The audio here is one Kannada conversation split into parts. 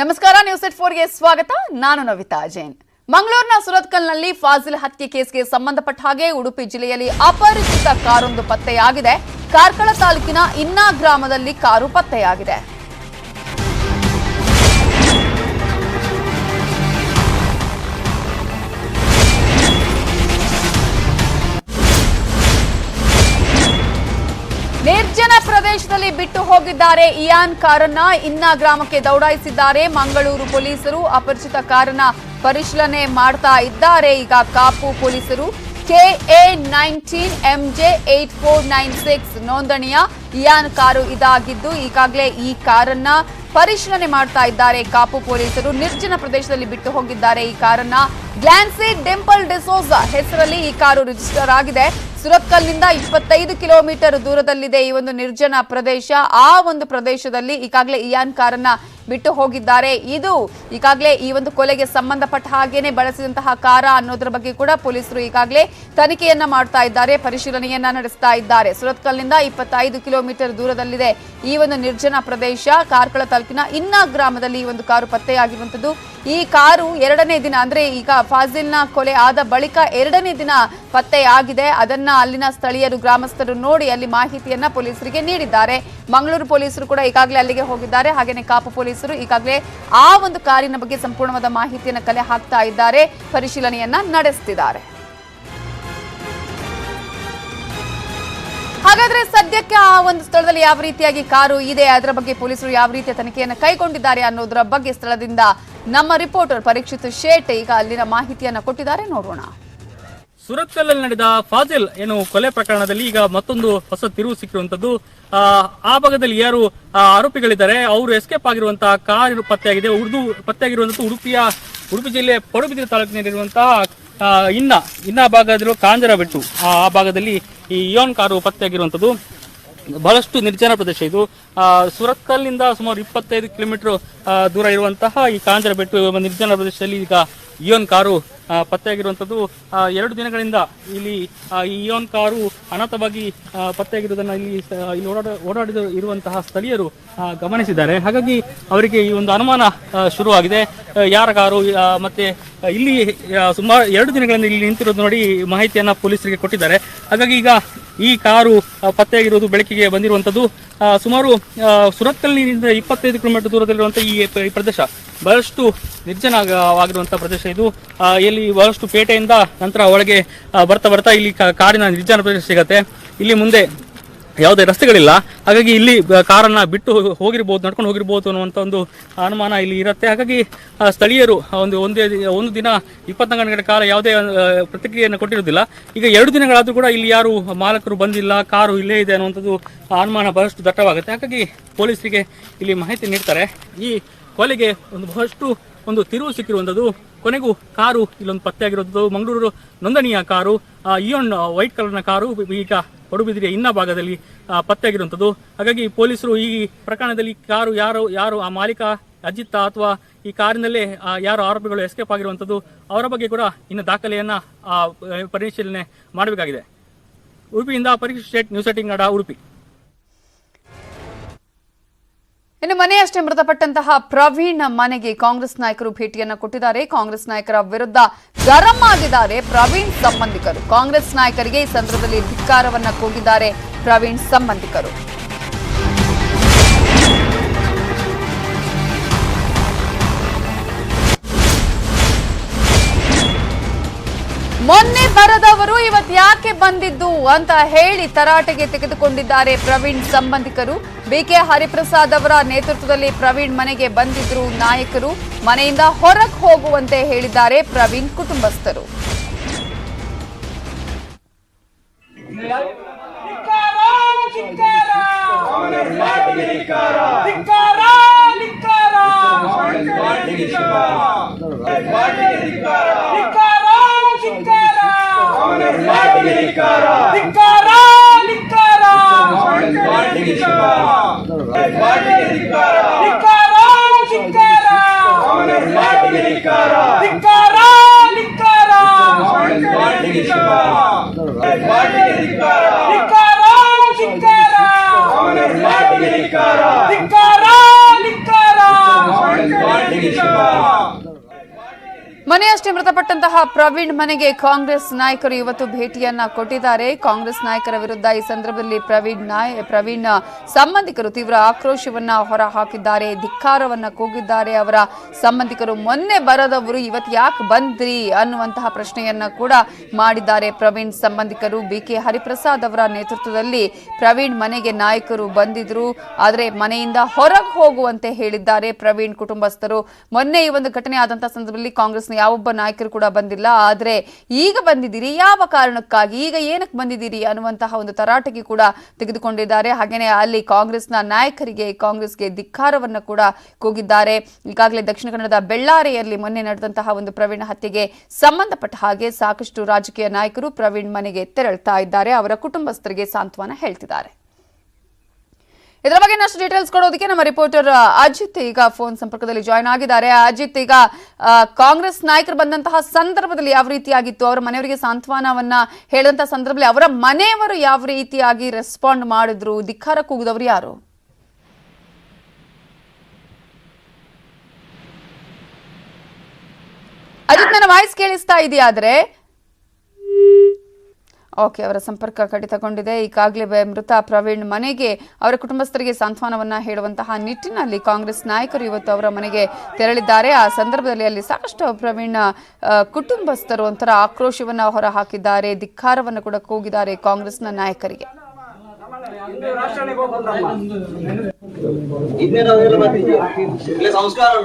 ನಮಸ್ಕಾರ ನ್ಯೂಸ್ ಎಟ್ ಫೋರ್ಗೆ ಸ್ವಾಗತ. ನಾನು ನವಿತಾ ಜೈನ್. ಮಂಗಳೂರಿನ ಸುರತ್ಕಲ್ನಲ್ಲಿ ಫಾಜಿಲ್ ಹತ್ಯೆ ಕೇಸ್ಗೆ ಸಂಬಂಧಪಟ್ಟ ಹಾಗೆ ಉಡುಪಿ ಜಿಲ್ಲೆಯಲ್ಲಿ ಅಪರಿಚಿತ ಕಾರೊಂದು ಪತ್ತೆಯಾಗಿದೆ. ಕಾರ್ಕಳ ತಾಲೂಕಿನ ಇನ್ನಾ ಗ್ರಾಮದಲ್ಲಿ ಕಾರು ಪತ್ತೆಯಾಗಿದೆ. ನಿರ್ಜನ ಪ್ರದೇಶದಲ್ಲಿ ಬಿಟ್ಟು ಹೋಗಿದ್ದಾರೆ. ಇಯಾನ್ ಕಾರನ್ನ ಇನ್ನ ಗ್ರಾಮಕ್ಕೆ ದೌಡಾಯಿಸಿದ್ದಾರೆ. ಮಂಗಳೂರು ಪೊಲೀಸರು ಅಪರಿಚಿತ ಕಾರನ್ನ ಪರಿಶೀಲನೆ ಮಾಡ್ತಾ ಇದ್ದಾರೆ. ಈಗ ಕಾಪು ಪೊಲೀಸರು KA nineteen MJ eight four nine six ನೋಂದಣಿಯ ಇಯಾನ್ ಕಾರು ಇದಾಗಿದ್ದು, ಈಗಾಗಲೇ ಈ ಕಾರನ್ನ ಪರಿಶೀಲನೆ ಮಾಡ್ತಾ ಇದ್ದಾರೆ. ಕಾಪು ಪೊಲೀಸರು ನಿರ್ಜನ ಪ್ರದೇಶದಲ್ಲಿ ಬಿಟ್ಟು ಹೋಗಿದ್ದಾರೆ. ಈ ಕಾರನ್ನ ಗ್ಲಾನ್ಸಿ ಡೆಂಪಲ್ ಡಿಸೋಸ್ ಹೆಸರಲ್ಲಿ ಈ ಕಾರು ರಿಜಿಸ್ಟರ್ ಆಗಿದೆ. ಸುರತ್ಕಲ್ನಿಂದ ಇಪ್ಪತ್ತೈದು ಕಿಲೋಮೀಟರ್ ದೂರದಲ್ಲಿದೆ ಈ ಒಂದು ನಿರ್ಜನ ಪ್ರದೇಶ. ಆ ಒಂದು ಪ್ರದೇಶದಲ್ಲಿ ಈಗಾಗಲೇ ಇಯಾನ್ ಕಾರನ್ನ ಬಿಟ್ಟು ಹೋಗಿದ್ದಾರೆ. ಇದು ಈಗಾಗಲೇ ಈ ಒಂದು ಕೊಲೆಗೆ ಸಂಬಂಧಪಟ್ಟ ಹಾಗೇನೆ ಬಳಸಿದಂತಹ ಕಾರ ಅನ್ನೋದ್ರ ಬಗ್ಗೆ ಕೂಡ ಪೊಲೀಸರು ಈಗಾಗಲೇ ತನಿಖೆಯನ್ನ ಮಾಡ್ತಾ ಇದ್ದಾರೆ, ಪರಿಶೀಲನೆಯನ್ನ ನಡೆಸ್ತಾ ಇದ್ದಾರೆ. ಸುರತ್ಕಲ್ನಿಂದ ಇಪ್ಪತ್ತೈದು ಕಿಲೋಮೀಟರ್ ದೂರದಲ್ಲಿದೆ ಈ ಒಂದು ನಿರ್ಜನ ಪ್ರದೇಶ. ಕಾರ್ಕಳ ತಾಲೂಕಿನ ಇನ್ನ ಗ್ರಾಮದಲ್ಲಿ ಈ ಒಂದು ಕಾರು ಪತ್ತೆಯಾಗಿರುವಂತದ್ದು ಈ ಕಾರು ಎರಡನೇ ದಿನ, ಅಂದ್ರೆ ಈಗ ಫಾಜಿಲ್ನ ಕೊಲೆ ಆದ ಬಳಿಕ ಎರಡನೇ ದಿನ ಪತ್ತೆಯಾಗಿದೆ. ಅದನ್ನ ಅಲ್ಲಿನ ಸ್ಥಳೀಯರು, ಗ್ರಾಮಸ್ಥರು ನೋಡಿ ಅಲ್ಲಿ ಮಾಹಿತಿಯನ್ನ ಪೊಲೀಸರಿಗೆ ನೀಡಿದ್ದಾರೆ. ಮಂಗಳೂರು ಪೊಲೀಸರು ಕೂಡ ಈಗಾಗಲೇ ಅಲ್ಲಿಗೆ ಹೋಗಿದ್ದಾರೆ. ಹಾಗೆಯೇ ಕಾಪು ಪೊಲೀಸರು ಈಗಾಗಲೇ ಆ ಒಂದು ಕಾರಿನ ಬಗ್ಗೆ ಸಂಪೂರ್ಣವಾದ ಮಾಹಿತಿಯನ್ನು ಕಲೆ ಹಾಕ್ತಾ ಇದ್ದಾರೆ, ಪರಿಶೀಲನೆಯನ್ನ ನಡೆಸುತ್ತಿದ್ದಾರೆ ಹಾಗಾದ್ರೆ ಸದ್ಯಕ್ಕೆ ಆ ಒಂದು ಸ್ಥಳದಲ್ಲಿ ಯಾವ ರೀತಿಯಾಗಿ ಕಾರು ಇದೆ, ಅದರ ಬಗ್ಗೆ ಪೊಲೀಸರು ಯಾವ ರೀತಿಯ ತನಿಖೆಯನ್ನು ಕೈಗೊಂಡಿದ್ದಾರೆ ಅನ್ನೋದರ ಬಗ್ಗೆ ಸ್ಥಳದಿಂದ ನಮ್ಮ ರಿಪೋರ್ಟರ್ ಪರೀಕ್ಷಿತ್ ಶೇಟ್ ಈಗ ಅಲ್ಲಿನ ಮಾಹಿತಿಯನ್ನ ಕೊಟ್ಟಿದ್ದಾರೆ. ನೋಡೋಣ. ಸುರತ್ಕಲ್ಲಲ್ಲಿ ನಡೆದ ಫಾಜಿಲ್ ಏನು ಕೊಲೆ ಪ್ರಕರಣದಲ್ಲಿ ಈಗ ಮತ್ತೊಂದು ಹೊಸ ತಿರುವು ಸಿಕ್ಕಿರುವಂತದ್ದು. ಆ, ಭಾಗದಲ್ಲಿ ಯಾರು ಆರೋಪಿಗಳಿದ್ದಾರೆ ಅವರು ಎಸ್ಕೇಪ್ ಆಗಿರುವಂತಹ ಕಾರ್ ಪತ್ತೆಯಾಗಿದೆ. ಉರ್ದು ಪತ್ತೆಯಾಗಿರುವಂತದ್ದು ಉಡುಪಿಯ ಉಡುಪಿ ಜಿಲ್ಲೆ ಪಡುಬಿದ್ರಿ ತಾಲೂಕಿನಲ್ಲಿರುವಂತಹ ಇನ್ನ ಇನ್ನ ಭಾಗದಲ್ಲಿರುವ ಕಾಂಜರಬೆಟ್ಟು ಆ ಆ ಭಾಗದಲ್ಲಿ ಈ ಇಯೋನ್ ಕಾರು ಪತ್ತೆಯಾಗಿರುವಂತದ್ದು. ಬಹಳಷ್ಟು ನಿರ್ಜನ ಪ್ರದೇಶ ಇದು. ಸುರತ್ಕಲ್ನಿಂದ ಸುಮಾರು ಇಪ್ಪತ್ತೈದು ಕಿಲೋಮೀಟರ್ ದೂರ ಇರುವಂತಹ ಈ ಕಾಂಜರ ಬೆಟ್ಟು ನಿರ್ಜನ ಪ್ರದೇಶದಲ್ಲಿ ಈಗ ಇಯೋನ್ ಕಾರು ಪತ್ತೆಯಾಗಿರುವಂಥದ್ದು ಎರಡು ದಿನಗಳಿಂದ ಇಲ್ಲಿ ಇಯೋನ್ ಕಾರು ಅನಾಥವಾಗಿ ಪತ್ತೆಯಾಗಿರುವುದನ್ನು ಇಲ್ಲಿ ಇಲ್ಲಿ ಓಡಾಡ ಓಡಾಡಿದ ಇರುವಂತಹ ಸ್ಥಳೀಯರು ಗಮನಿಸಿದ್ದಾರೆ. ಹಾಗಾಗಿ ಅವರಿಗೆ ಈ ಒಂದು ಅನುಮಾನ ಶುರುವಾಗಿದೆ. ಯಾರ ಕಾರು ಮತ್ತೆ ಇಲ್ಲಿ ಸುಮಾರು ಎರಡು ದಿನಗಳಿಂದ ಇಲ್ಲಿ ನಿಂತಿರೋದು ನೋಡಿ ಮಾಹಿತಿಯನ್ನ ಪೊಲೀಸರಿಗೆ ಕೊಟ್ಟಿದ್ದಾರೆ. ಹಾಗಾಗಿ ಈಗ ಈ ಕಾರು ಪತ್ತೆಯಾಗಿರುವುದು ಬೆಳಕಿಗೆ ಬಂದಿರುವಂತದ್ದು ಆ, ಸುಮಾರು ಸುರತ್ಕಲ್ನಿಂದ ಇಪ್ಪತ್ತೈದು ಕಿಲೋಮೀಟರ್ ದೂರದಲ್ಲಿರುವಂತಹ ಈ ಪ್ರದೇಶ ಬಹಳಷ್ಟು ನಿರ್ಜನವಾಗಿರುವಂತಹ ಪ್ರದೇಶ ಇದು. ಇಲ್ಲಿ ಬಹಳಷ್ಟು ಪೇಟೆಯಿಂದ ನಂತರ ಒಳಗೆ ಬರ್ತಾ ಬರ್ತಾ ಇಲ್ಲಿ ಕಾರಿನ ನಿರ್ಜನ ಪ್ರದೇಶ ಸಿಗತ್ತೆ. ಇಲ್ಲಿ ಮುಂದೆ ಯಾವುದೇ ರಸ್ತೆಗಳಿಲ್ಲ. ಹಾಗಾಗಿ ಇಲ್ಲಿ ಕಾರನ್ನು ಬಿಟ್ಟು ಹೋಗಿರ್ಬೋದು, ನಡ್ಕೊಂಡು ಹೋಗಿರ್ಬೋದು ಅನ್ನುವಂಥ ಒಂದು ಅನುಮಾನ ಇಲ್ಲಿ ಇರುತ್ತೆ. ಹಾಗಾಗಿ ಸ್ಥಳೀಯರು ಒಂದು, ಒಂದೇ, ಒಂದು ದಿನ ಇಪ್ಪತ್ನಾಲ್ಕು ಗಂಟೆಗಳ ಕಾಲ ಯಾವುದೇ ಪ್ರತಿಕ್ರಿಯೆಯನ್ನು ಕೊಟ್ಟಿರುವುದಿಲ್ಲ. ಈಗ ಎರಡು ದಿನಗಳಾದರೂ ಕೂಡ ಇಲ್ಲಿ ಯಾರು ಮಾಲಕರು ಬಂದಿಲ್ಲ, ಕಾರು ಇಲ್ಲೇ ಇದೆ ಅನ್ನುವಂಥದ್ದು ಅನುಮಾನ ಬಹಳಷ್ಟು ದಟ್ಟವಾಗುತ್ತೆ. ಹಾಗಾಗಿ ಪೊಲೀಸರಿಗೆ ಇಲ್ಲಿ ಮಾಹಿತಿ ನೀಡ್ತಾರೆ. ಈ ಕೊಲೆಗೆ ಒಂದು ಬಹಳಷ್ಟು ಒಂದು ತಿರುವು ಸಿಕ್ಕಿರುವಂಥದ್ದು ಕೊನೆಗೂ ಕಾರು, ಇಲ್ಲೊಂದು ಪತ್ತೆಯಾಗಿರುವಂಥದ್ದು ಮಂಗಳೂರು ನೋಂದಣಿಯ ಕಾರು ಇಯೋನ್ ವೈಟ್ ಕಲರ್ನ ಕಾರು, ಈಗ ಪಡುಬಿದಿರಿಯ ಇನ್ನ ಭಾಗದಲ್ಲಿ ಪತ್ತೆಯಾಗಿರುವಂಥದ್ದು ಹಾಗಾಗಿ ಪೊಲೀಸರು ಈ ಪ್ರಕರಣದಲ್ಲಿ ಕಾರು ಯಾರು ಯಾರು, ಆ ಮಾಲೀಕ ಅಜಿತ್ ಅಥವಾ ಈ ಕಾರಿನಲ್ಲೇ ಯಾರು ಆರೋಪಿಗಳು ಎಸ್ಕೇಪ್ ಆಗಿರುವಂಥದ್ದು, ಅವರ ಬಗ್ಗೆ ಕೂಡ ಇನ್ನು ದಾಖಲೆಯನ್ನು ಪರಿಶೀಲನೆ ಮಾಡಬೇಕಾಗಿದೆ. ಉಡುಪಿಯಿಂದ ಪರೀಕ್ಷೆ ಸ್ಟೇಟ್ ನ್ಯೂಸ್ ಸೆಟ್ಟಿಂಗ್ ಉಡುಪಿ. ಇನ್ನು ಮನೆಯಷ್ಟೇ ಮೃತಪಟ್ಟಂತಹ ಪ್ರವೀಣ್ ಮನೆಗೆ ಕಾಂಗ್ರೆಸ್ ನಾಯಕರು ಭೇಟಿಯನ್ನ ಕೊಟ್ಟಿದ್ದಾರೆ. ಕಾಂಗ್ರೆಸ್ ನಾಯಕರ ವಿರುದ್ಧ ಗರಂ ಆಗಿದ್ದಾರೆ ಪ್ರವೀಣ್ ಸಂಬಂಧಿಕರು. ಕಾಂಗ್ರೆಸ್ ನಾಯಕರಿಗೆ ಈ ಸಂದರ್ಭದಲ್ಲಿ ಧಿಕ್ಕಾರವನ್ನ ಕೂಗಿದ್ದಾರೆ ಪ್ರವೀಣ್ ಸಂಬಂಧಿಕರು. ಮೊನ್ನೆ ಬರದವರು ಇವತ್ತು ಯಾಕೆ ಬಂದಿದ್ದು ಅಂತ ಹೇಳಿ ತರಾಟೆಗೆ ತೆಗೆದುಕೊಂಡಿದ್ದಾರೆ ಪ್ರವೀಣ್ ಸಂಬಂಧಿಕರು. ಬಿಕೆ ಹರಿಪ್ರಸಾದ್ ಅವರ ನೇತೃತ್ವದಲ್ಲಿ ಪ್ರವೀಣ್ ಮನೆಗೆ ಬಂದಿದ್ರು ನಾಯಕರು. ಮನೆಯಿಂದ ಹೊರಗೆ ಹೋಗುವಂತೆ ಹೇಳಿದ್ದಾರೆ ಪ್ರವೀಣ್ ಕುಟುಂಬಸ್ಥರು. ಧಿಕ್ಕಾರ. ಈಗಷ್ಟೇ ಮೃತಪಟ್ಟಂತಹ ಪ್ರವೀಣ್ ಮನೆಗೆ ಕಾಂಗ್ರೆಸ್ ನಾಯಕರು ಇವತ್ತು ಭೇಟಿಯನ್ನ ಕೊಟ್ಟಿದ್ದಾರೆ. ಕಾಂಗ್ರೆಸ್ ನಾಯಕರ ವಿರುದ್ಧ ಈ ಸಂದರ್ಭದಲ್ಲಿ ಪ್ರವೀಣ್ ನಾಯ, ಪ್ರವೀಣ್ ಸಂಬಂಧಿಕರು ತೀವ್ರ ಆಕ್ರೋಶವನ್ನ ಹೊರ ಹಾಕಿದ್ದಾರೆ ಧಿಕ್ಕಾರವನ್ನ ಕೂಗಿದ್ದಾರೆ. ಅವರ ಸಂಬಂಧಿಕರು ಮೊನ್ನೆ ಬರದವರು ಇವತ್ತು ಯಾಕೆ ಬಂದ್ರಿ ಅನ್ನುವಂತಹ ಪ್ರಶ್ನೆಯನ್ನ ಕೂಡ ಮಾಡಿದ್ದಾರೆ ಪ್ರವೀಣ್ ಸಂಬಂಧಿಕರು. ಬಿ ಕೆ ಹರಿಪ್ರಸಾದ್ ಅವರ ನೇತೃತ್ವದಲ್ಲಿ ಪ್ರವೀಣ್ ಮನೆಗೆ ನಾಯಕರು ಬಂದಿದ್ರು. ಆದರೆ ಮನೆಯಿಂದ ಹೊರಗೆ ಹೋಗುವಂತೆ ಹೇಳಿದ್ದಾರೆ ಪ್ರವೀಣ್ ಕುಟುಂಬಸ್ಥರು. ಮೊನ್ನೆ ಈ ಒಂದು ಘಟನೆ ಆದಂತಹ ಸಂದರ್ಭದಲ್ಲಿ ಕಾಂಗ್ರೆಸ್ನ ಯಾವೊಬ್ಬ ನಾಯಕರು ಕೂಡ ಬಂದಿಲ್ಲ. ಆದರೆ ಈಗ ಬಂದಿದ್ದೀರಿ. ಯಾವ ಕಾರಣಕ್ಕಾಗಿ? ಈಗ ಏನಕ್ಕೆ ಬಂದಿದ್ದೀರಿ ಅನ್ನುವಂತಹ ಒಂದು ತರಾಟೆಗೆ ಕೂಡ ತೆಗೆದುಕೊಂಡಿದ್ದಾರೆ. ಹಾಗೆಯೇ ಅಲ್ಲಿ ಕಾಂಗ್ರೆಸ್ನ ನಾಯಕರಿಗೆ, ಕಾಂಗ್ರೆಸ್ಗೆ ಧಿಕ್ಕಾರವನ್ನ ಕೂಡ ಕೂಗಿದ್ದಾರೆ. ಈಗಾಗಲೇ ದಕ್ಷಿಣ ಕನ್ನಡದ ಬೆಳ್ಳಾರಿಯಲ್ಲಿ ಮೊನ್ನೆ ನಡೆದಂತಹ ಒಂದು ಪ್ರವೀಣ್ ಹತ್ಯೆಗೆ ಸಂಬಂಧಪಟ್ಟ ಹಾಗೆ ಸಾಕಷ್ಟು ರಾಜಕೀಯ ನಾಯಕರು ಪ್ರವೀಣ್ ಮನೆಗೆ ತೆರಳ್ತಾ ಇದ್ದಾರೆ. ಅವರ ಕುಟುಂಬಸ್ಥರಿಗೆ ಸಾಂತ್ವನ ಹೇಳ್ತಿದ್ದಾರೆ. ಇದರ ಬಗ್ಗೆ ಇನ್ನಷ್ಟು ಡೀಟೇಲ್ಸ್ ಕೊಡೋದಕ್ಕೆ ನಮ್ಮ ರಿಪೋರ್ಟರ್ ಅಜಿತ್ ಈಗ ಫೋನ್ ಸಂಪರ್ಕದಲ್ಲಿ ಜಾಯ್ನ್ ಆಗಿದ್ದಾರೆ. ಅಜಿತ್ ಈಗ ಕಾಂಗ್ರೆಸ್ ನಾಯಕರು ಬಂದಂತಹ ಸಂದರ್ಭದಲ್ಲಿ ಯಾವ ರೀತಿಯಾಗಿತ್ತು? ಅವರ ಮನೆಯವರಿಗೆ ಸಾಂತ್ವನವನ್ನ ಹೇಳಿದಂತಹ ಸಂದರ್ಭದಲ್ಲಿ ಅವರ ಮನೆಯವರು ಯಾವ ರೀತಿಯಾಗಿ ರೆಸ್ಪಾಂಡ್ ಮಾಡಿದ್ರು? ಧಿಕ್ಕಾರ ಕೂಗಿದವರು ಯಾರು? ಅಜಿತ್, ನನ್ನ ವಾಯ್ಸ್ ಕೇಳಿಸ್ತಾ ಇದೆಯಾದ್ರೆ ಓಕೆ ಅವರ ಸಂಪರ್ಕ ಕಡಿತಗೊಂಡಿದೆ. ಈಗಾಗಲೇ ಬೆ- ಮೃತ ಪ್ರವೀಣ್ ಮನೆಗೆ ಅವರ ಕುಟುಂಬಸ್ಥರಿಗೆ ಸಾಂತ್ವನವನ್ನ ಹೇಳುವಂತಹ ನಿಟ್ಟಿನಲ್ಲಿ ಕಾಂಗ್ರೆಸ್ ನಾಯಕರು ಇವತ್ತು ಅವರ ಮನೆಗೆ ತೆರಳಿದ್ದಾರೆ. ಆ ಸಂದರ್ಭದಲ್ಲಿ ಅಲ್ಲಿ ಸಾಕಷ್ಟು ಪ್ರವೀಣ್ ಕುಟುಂಬಸ್ಥರು ಒಂಥರ ಆಕ್ರೋಶವನ್ನ ಹೊರ ಹಾಕಿದ್ದಾರೆ ಧಿಕ್ಕಾರವನ್ನು ಕೂಡ ಕೂಗಿದ್ದಾರೆ ಕಾಂಗ್ರೆಸ್ನ ನಾಯಕರಿಗೆ. ಸಂಸ್ಕಾರ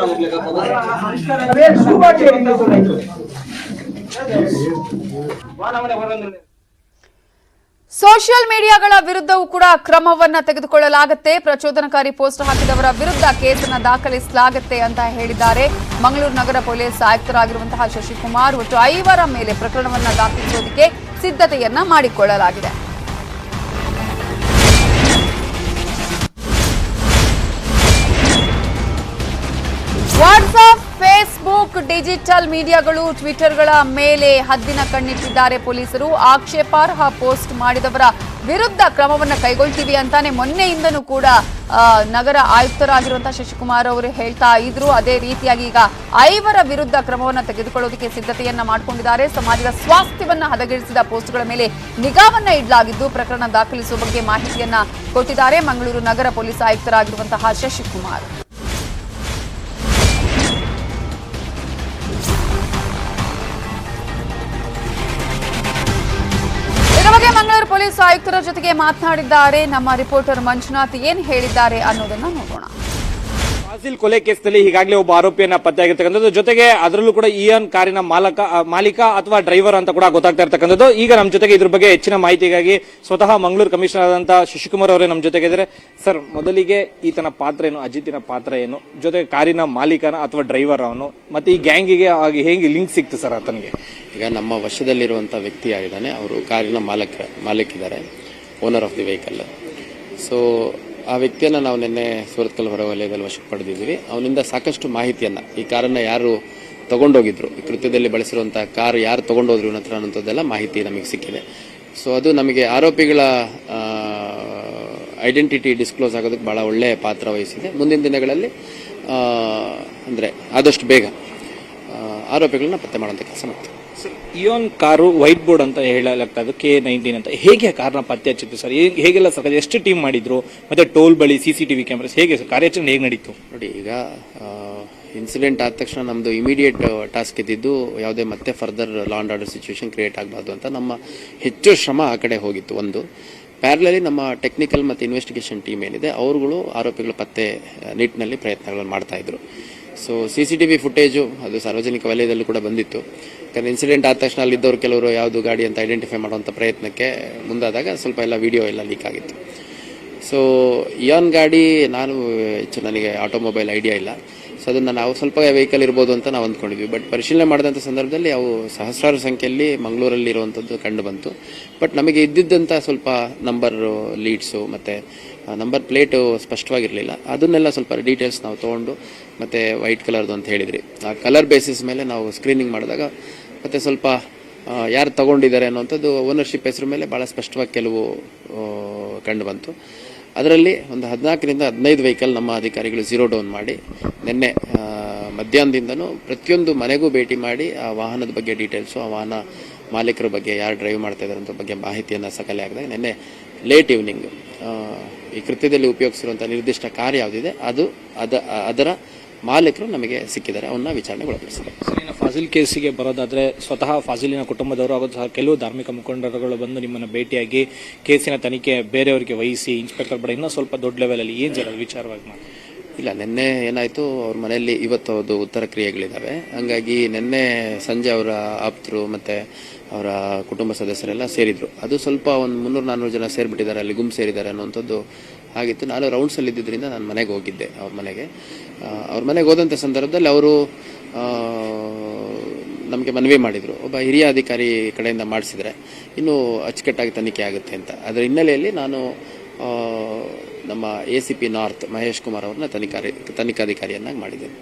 ಸೋಷಿಯಲ್ ಮೀಡಿಯಾಗಳ ವಿರುದ್ಧವೂ ಕೂಡ ಕ್ರಮವನ್ನ ತೆಗೆದುಕೊಳ್ಳಲಾಗುತ್ತೆ. ಪ್ರಚೋದನಕಾರಿ ಪೋಸ್ಟ್ ಹಾಕಿದವರ ವಿರುದ್ಧ ಕೇಸನ್ನ ದಾಖಲಿಸಲಾಗುತ್ತೆ ಅಂತ ಹೇಳಿದ್ದಾರೆ. ಮಂಗಳೂರು ನಗರ ಪೊಲೀಸ್ ಆಯುಕ್ತರಾಗಿರುವಂತಹ ಶಶಿಕುಮಾರ್ ಒಟ್ಟು ಐವರ ಮೇಲೆ ಪ್ರಕರಣವನ್ನ ದಾಖಲಿಸೋದಕ್ಕೆ ಸಿದ್ಧತೆಯನ್ನ ಮಾಡಿಕೊಳ್ಳಲಾಗಿದೆ. ವಾಟ್ಸ್ಆಪ್ ಡಿಜಿಟಲ್ ಮೀಡಿಯಾಗಳು ಟ್ವಿಟರ್ಗಳ ಮೇಲೆ ಹದ್ದಿನ ಕಣ್ಣಿಟ್ಟಿದ್ದಾರೆ ಪೊಲೀಸರು. ಆಕ್ಷೇಪಾರ್ಹ ಪೋಸ್ಟ್ ಮಾಡಿದವರ ವಿರುದ್ಧ ಕ್ರಮವನ್ನ ಕೈಗೊಳ್ತೀವಿ ಅಂತಾನೆ ಮೊನ್ನೆಯಿಂದನೂ ಕೂಡ ನಗರ ಆಯುಕ್ತರಾಗಿರುವಂತಹ ಶಶಿಕುಮಾರ್ ಅವರು ಹೇಳ್ತಾ ಇದ್ರು. ಅದೇ ರೀತಿಯಾಗಿ ಈಗ ಐವರ ವಿರುದ್ಧ ಕ್ರಮವನ್ನು ತೆಗೆದುಕೊಳ್ಳೋದಕ್ಕೆ ಸಿದ್ಧತೆಯನ್ನ ಮಾಡಿಕೊಂಡಿದ್ದಾರೆ. ಸಮಾಜದ ಸ್ವಾಸ್ಥ್ಯವನ್ನ ಹದಗೆಡಿಸಿದ ಪೋಸ್ಟ್ಗಳ ಮೇಲೆ ನಿಗಾವನ್ನ ಇಡಲಾಗಿದ್ದು, ಪ್ರಕರಣ ದಾಖಲಿಸುವ ಬಗ್ಗೆ ಮಾಹಿತಿಯನ್ನ ಕೊಟ್ಟಿದ್ದಾರೆ ಮಂಗಳೂರು ನಗರ ಪೊಲೀಸ್ ಆಯುಕ್ತರಾಗಿರುವಂತಹ ಶಶಿಕುಮಾರ್. ಪೊಲೀಸ್ ಆಯುಕ್ತರ ಜೊತೆಗೆ ಮಾತನಾಡಿದ್ದಾರೆ. ನಮ್ಮ ರಿಪೋರ್ಟರ್ ಮಂಜುನಾಥ್ ಏನ್ ಹೇಳಿದ್ದಾರೆ ಅನ್ನೋದನ್ನ ನೋಡೋಣ. ಫಾಸಿಲ್ ಕೊಲೆ ಕೇಸ್ನಲ್ಲಿ ಈಗಾಗಲೇ ಒಬ್ಬ ಆರೋಪಿಯನ್ನ ಪತ್ತೆಯಾಗಿರ್ತಕ್ಕಂಥದ್ದು ಜೊತೆಗೆ ಅದರಲ್ಲೂ ಕೂಡ ಇಯನ್ ಕಾರಿನ ಮಾಲಕ ಮಾಲೀಕ ಅಥವಾ ಡ್ರೈವರ್ ಅಂತ ಕೂಡ ಗೊತ್ತಾಗ್ತಾ ಇರ್ತಕ್ಕಂಥದ್ದು. ಈಗ ನಮ್ಮ ಜೊತೆಗೆ ಇದ್ರ ಬಗ್ಗೆ ಹೆಚ್ಚಿನ ಮಾಹಿತಿಗಾಗಿ ಸ್ವತಃ ಮಂಗಳೂರು ಕಮಿಷನರ್ ಆದಂತಹ ಶಶಿಕುಮಾರ್ ಅವರೇ ನಮ್ಮ ಜೊತೆಗೆ ಇದ್ದಾರೆ. ಸರ್, ಮೊದಲಿಗೆ ಈತನ ಪಾತ್ರ ಏನು, ಅಜಿತಿನ ಪಾತ್ರ ಏನು, ಜೊತೆಗೆ ಕಾರಿನ ಮಾಲೀಕನ ಅಥವಾ ಡ್ರೈವರ್ ಅವನು, ಮತ್ತೆ ಈ ಗ್ಯಾಂಗಿಗೆ ಹೇಗೆ ಲಿಂಕ್ ಸಿಕ್ತು ಸರ್ ಆತನಿಗೆ? ಈಗ ನಮ್ಮ ವಶದಲ್ಲಿರುವಂಥ ವ್ಯಕ್ತಿ ಆಗಿದ್ದಾನೆ. ಅವರು ಕಾರಿನ ಮಾಲಕ, ಮಾಲೀಕಿದ್ದಾರೆ owner of the vehicle so ಆ ವ್ಯಕ್ತಿಯನ್ನು ನಾವು ನಿನ್ನೆ ಸೂರತ್ಕಲ್ ಹೊರವಲಯದಲ್ಲಿ ವಶಕ್ಕೆ ಪಡೆದಿದ್ದೀವಿ. ಅವನಿಂದ ಸಾಕಷ್ಟು ಮಾಹಿತಿಯನ್ನು, ಈ ಕಾರನ್ನು ಯಾರು ತಗೊಂಡೋಗಿದ್ರು, ಈ ಕೃತ್ಯದಲ್ಲಿ ಬಳಸಿರುವಂಥ ಕಾರ್ ಯಾರು ತಗೊಂಡೋದ್ರು ಇವನತ್ರ ಅನ್ನೋಂಥದ್ದೆಲ್ಲ ಮಾಹಿತಿ ನಮಗೆ ಸಿಕ್ಕಿದೆ. ಸೊ ಅದು ನಮಗೆ ಆರೋಪಿಗಳ ಐಡೆಂಟಿಟಿ ಡಿಸ್ಕ್ಲೋಸ್ ಆಗೋದಕ್ಕೆ ಭಾಳ ಒಳ್ಳೆಯ ಪಾತ್ರ ವಹಿಸಿದೆ. ಮುಂದಿನ ದಿನಗಳಲ್ಲಿ ಅಂದರೆ ಆದಷ್ಟು ಬೇಗ ಆರೋಪಿಗಳನ್ನ ಪತ್ತೆ ಮಾಡುವಂಥ ಕೆಲಸ ಮಾಡ್ತೀವಿ. ಇಯೋನ್ ಕಾರು ವೈಟ್ ಬೋರ್ಡ್ ಅಂತ ಹೇಳಲಾಗ್ತಾ ಇದೆ ಕೆ ನೈನ್ಟೀನ್ ಅಂತ. ಹೇಗೆ ಕಾರ್ನ ಪತ್ತೆ ಹಚ್ಚಿತ್ತು ಸರ್? ಹೇಗೆ- ಹೇಗೆಲ್ಲ ಸರ್ ಎಷ್ಟು ಟೀಮ್ ಮಾಡಿದ್ರು? ಮತ್ತೆ ಟೋಲ್ ಬಳಿ C C T V cameras ಹೇಗೆ ಸರ್? ಕಾರ್ಯಾಚರಣೆ ಹೇಗೆ ನಡೀತು? ನೋಡಿ, ಈಗ ಇನ್ಸಿಡೆಂಟ್ ಆದ ತಕ್ಷಣ ನಮ್ಮದು ಇಮಿಡಿಯೇಟ್ ಟಾಸ್ಕ್ ಇದ್ದಿದ್ದು ಯಾವುದೇ ಮತ್ತೆ further law and order situation create ಆಗಬಾರ್ದು ಅಂತ ನಮ್ಮ ಹೆಚ್ಚು ಶ್ರಮ ಆ ಕಡೆ ಹೋಗಿತ್ತು ಒಂದು. ಪ್ಯಾರಲಲ್ಲಿ ನಮ್ಮ ಟೆಕ್ನಿಕಲ್ ಮತ್ತು ಇನ್ವೆಸ್ಟಿಗೇಷನ್ ಟೀಮ್ ಏನಿದೆ, ಅವರುಗಳು ಆರೋಪಿಗಳ ಪತ್ತೆ ನಿಟ್ಟಿನಲ್ಲಿ ಪ್ರಯತ್ನಗಳನ್ನು ಮಾಡ್ತಾಯಿದ್ರು so C C T V footage ಅದು ಸಾರ್ವಜನಿಕ ವಲಯದಲ್ಲೂ ಕೂಡ ಬಂದಿತ್ತು. ಯಾಕಂದ್ರೆ ಇನ್ಸಿಡೆಂಟ್ ಆದ ತಕ್ಷಣ ಅಲ್ಲಿದ್ದವರು ಕೆಲವರು ಯಾವುದು ಗಾಡಿ ಅಂತ ಐಡೆಂಟಿಫೈ ಮಾಡುವಂಥ ಪ್ರಯತ್ನಕ್ಕೆ ಮುಂದಾದಾಗ ಸ್ವಲ್ಪ ಎಲ್ಲ ವಿಡಿಯೋ ಎಲ್ಲ ಲೀಕ್ ಆಗಿತ್ತು. ಸೊ ಇಯಾನ್ ಗಾಡಿ ನಾನು ಹೆಚ್ಚು ನನಗೆ ಆಟೋಮೊಬೈಲ್ ಐಡಿಯಾ ಇಲ್ಲ. ಸೊ ಅದನ್ನು ನಾವು ಸ್ವಲ್ಪ ವೆಹಿಕಲ್ ಇರ್ಬೋದು ಅಂತ ನಾವು ಅಂದ್ಕೊಂಡಿದ್ವಿ. ಬಟ್ ಪರಿಶೀಲನೆ ಮಾಡಿದಂಥ ಸಂದರ್ಭದಲ್ಲಿ ಅವು ಸಹಸ್ರಾರು ಸಂಖ್ಯೆಯಲ್ಲಿ ಮಂಗಳೂರಲ್ಲಿ ಇರುವಂಥದ್ದು ಕಂಡು ಬಂತು. ಬಟ್ ನಮಗೆ ಇದ್ದಿದ್ದಂಥ ಸ್ವಲ್ಪ ನಂಬರ್ ಲೀಡ್ಸು ಮತ್ತು ನಂಬರ್ ಪ್ಲೇಟು ಸ್ಪಷ್ಟವಾಗಿರಲಿಲ್ಲ. ಅದನ್ನೆಲ್ಲ ಸ್ವಲ್ಪ ಡೀಟೇಲ್ಸ್ ನಾವು ತೊಗೊಂಡು ಮತ್ತು ವೈಟ್ ಕಲರ್ದು ಅಂತ ಹೇಳಿದ್ರಿ. ಆ ಕಲರ್ ಬೇಸಿಸ್ ಮೇಲೆ ನಾವು ಸ್ಕ್ರೀನಿಂಗ್ ಮಾಡಿದಾಗ ಮತ್ತು ಸ್ವಲ್ಪ ಯಾರು ತಗೊಂಡಿದ್ದಾರೆ ಅನ್ನುವಂಥದ್ದು ಓನರ್ಶಿಪ್ ಹೆಸರು ಮೇಲೆ ಭಾಳ ಸ್ಪಷ್ಟವಾಗಿ ಕೆಲವು ಕಂಡು ಬಂತು. ಅದರಲ್ಲಿ ಒಂದು ಹದಿನಾಲ್ಕರಿಂದ ಹದಿನೈದು ವೆಹಿಕಲ್ ನಮ್ಮ ಅಧಿಕಾರಿಗಳು ಝೀರೋ ಡೌನ್ ಮಾಡಿ, ನಿನ್ನೆ ಮಧ್ಯಾಹ್ನದಿಂದನೂ ಪ್ರತಿಯೊಂದು ಮನೆಗೂ ಭೇಟಿ ಮಾಡಿ ಆ ವಾಹನದ ಬಗ್ಗೆ ಡೀಟೇಲ್ಸು ಆ ವಾಹನ ಮಾಲೀಕರ ಬಗ್ಗೆ ಯಾರು ಡ್ರೈವ್ ಮಾಡ್ತಾ ಇದ್ದಾರೆ ಅಂತ ಬಗ್ಗೆ ಮಾಹಿತಿಯನ್ನು ಸಕಲೆ ಹಾಕಿದಾಗ ನಿನ್ನೆ ಲೇಟ್ ಈವ್ನಿಂಗ್ ಈ ಕೃತ್ಯದಲ್ಲಿ ಉಪಯೋಗಿಸಿರುವಂಥ ನಿರ್ದಿಷ್ಟ ಕಾರ್ ಯಾವುದಿದೆ, ಅದು, ಅದ, ಅದರ ಮಾಲೀಕರು ನಮಗೆ ಸಿಕ್ಕಿದ್ದಾರೆ ಅವನ್ನ ವಿಚಾರಣೆಗೊಳಪಡಿಸಿದ್ದಾರೆ ಫಾಜಿಲ್ ಕೇಸಿಗೆ ಬರೋದಾದ್ರೆ ಸ್ವತಃ ಫಾಜಿಲಿನ ಕುಟುಂಬದವರು ಹಾಗೂ ಸಹ ಕೆಲವು ಧಾರ್ಮಿಕ ಮುಖಂಡರುಗಳು ಬಂದು ನಿಮ್ಮನ್ನು ಭೇಟಿಯಾಗಿ ಕೇಸಿನ ತನಿಖೆ ಬೇರೆಯವರಿಗೆ ವಹಿಸಿ, ಇನ್ಸ್ಪೆಕ್ಟರ್ ಬಡ ಇನ್ನೂ ಸ್ವಲ್ಪ ದೊಡ್ಡ ಲೆವೆಲಲ್ಲಿ ಏನು ಜನ ವಿಚಾರವಾಗಿ ಮಾಡಿ ಇಲ್ಲ, ನಿನ್ನೆ ಏನಾಯಿತು, ಅವ್ರ ಮನೆಯಲ್ಲಿ ಇವತ್ತು ಅದು ಉತ್ತರ ಕ್ರಿಯೆಗಳಿದ್ದಾವೆ ಹಂಗಾಗಿ ನಿನ್ನೆ ಸಂಜೆ ಅವರ ಆಪ್ತರು ಮತ್ತು ಅವರ ಕುಟುಂಬ ಸದಸ್ಯರೆಲ್ಲ ಸೇರಿದ್ರು. ಅದು ಸ್ವಲ್ಪ ಒಂದು ಮುನ್ನೂರು ನಾನ್ನೂರು ಜನ ಸೇರಿಬಿಟ್ಟಿದ್ದಾರೆ, ಅಲ್ಲಿ ಗುಂಪು ಸೇರಿದ್ದಾರೆ ಅನ್ನೋಂಥದ್ದು ಆಗಿತ್ತು. ನಾನು ರೌಂಡ್ಸಲ್ಲಿ ಇದ್ದಿದ್ದರಿಂದ ನಾನು ಮನೆಗೆ ಹೋಗಿದ್ದೆ, ಅವ್ರ ಮನೆಗೆ. ಅವ್ರ ಮನೆಗೆ ಹೋದಂಥ ಸಂದರ್ಭದಲ್ಲಿ ಅವರು ನಮಗೆ ಮನವಿ ಮಾಡಿದರು. ಒಬ್ಬ ಹಿರಿಯ ಅಧಿಕಾರಿ ಕಡೆಯಿಂದ ಮಾಡಿಸಿದ್ರೆ ಇನ್ನೂ ಅಚ್ಚುಕಟ್ಟಾಗಿ ತನಿಖೆ ಆಗುತ್ತೆ ಅಂತ. ಅದರ ಹಿನ್ನೆಲೆಯಲ್ಲಿ ನಾನು ನಮ್ಮ A C P north Mahesh Kumar ಅವ್ರನ್ನ ತನಿಖಾರಿ ತನಿಖಾಧಿಕಾರಿಯನ್ನಾಗಿ ಮಾಡಿದ್ದೇನೆ.